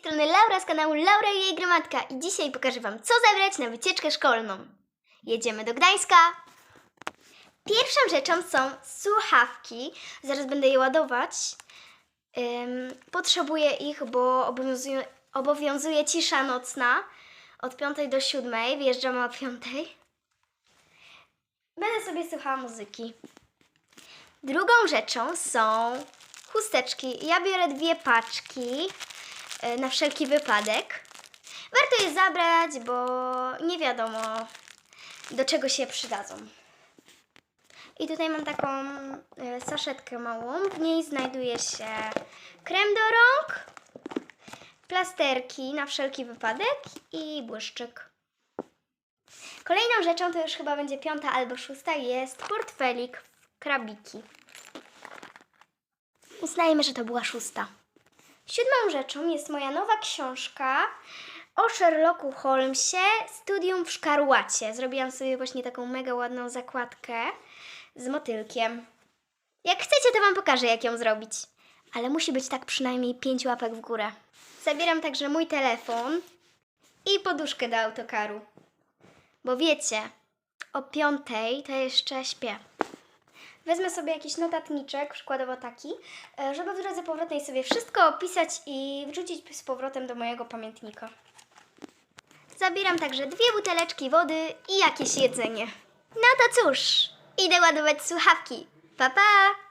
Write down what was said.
strony Laura z kanału Laura i jej gramatka i dzisiaj pokażę Wam, co zabrać na wycieczkę szkolną. Jedziemy do Gdańska. Pierwszą rzeczą są słuchawki. Zaraz będę je ładować. Potrzebuję ich, bo obowiązuje, obowiązuje cisza nocna od 5 do 7. Wjeżdżamy o 5. Będę sobie słuchała muzyki. Drugą rzeczą są chusteczki. Ja biorę dwie paczki na wszelki wypadek. Warto je zabrać, bo nie wiadomo do czego się przydadzą. I tutaj mam taką e, saszetkę małą. W niej znajduje się krem do rąk, plasterki na wszelki wypadek i błyszczyk. Kolejną rzeczą, to już chyba będzie piąta albo szósta, jest portfelik krabiki. Uznajmy, że to była szósta. Siódmą rzeczą jest moja nowa książka o Sherlocku Holmesie, Studium w Szkarłacie. Zrobiłam sobie właśnie taką mega ładną zakładkę z motylkiem. Jak chcecie, to Wam pokażę, jak ją zrobić. Ale musi być tak przynajmniej pięć łapek w górę. Zabieram także mój telefon i poduszkę do autokaru. Bo wiecie, o piątej to jeszcze śpię. Wezmę sobie jakiś notatniczek, przykładowo taki, e, żeby w drodze powrotnej sobie wszystko opisać i wrzucić z powrotem do mojego pamiętnika. Zabieram także dwie buteleczki wody i jakieś jedzenie. No to cóż, idę ładować słuchawki. Pa, pa!